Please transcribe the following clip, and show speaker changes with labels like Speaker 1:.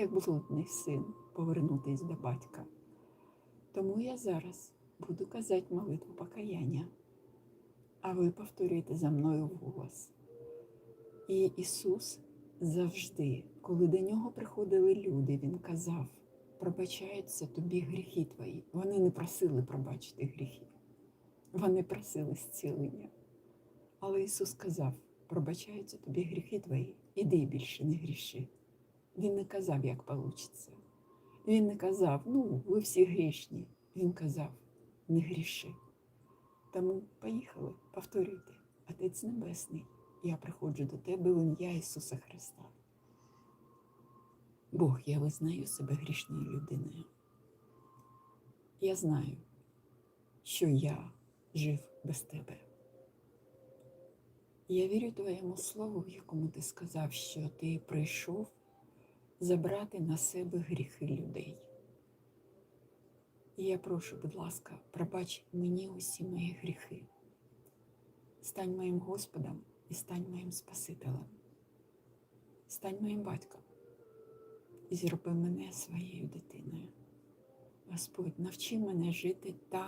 Speaker 1: як блудний син, повернутись до батька. Тому я зараз буду казати молитву покаяння, а ви повторюєте за мною вголос. І Ісус завжди, коли до нього приходили люди, Він казав, пробачаються тобі гріхи твої. Вони не просили пробачити гріхи, вони просили зцілення. Але Ісус сказав, пробачаються тобі гріхи твої, іди більше не гріши. Він не казав, як получиться. Він не казав, ну, ви всі грішні. Він казав, не гріши. Тому поїхали, повторюйте, Отець Небесний, я приходжу до тебе в ім'я Ісуса Христа. Бог, я визнаю себе грішною людиною. Я знаю, що я жив без тебе. Я вірю твоєму слову, в якому ти сказав, що ти прийшов забрати на себе гріхи людей. І я прошу, будь ласка, пробач мені усі мої гріхи. Стань моїм Господом і стань моїм Спасителем. Стань моїм батьком і зроби мене своєю дитиною. Господь, навчи мене жити так.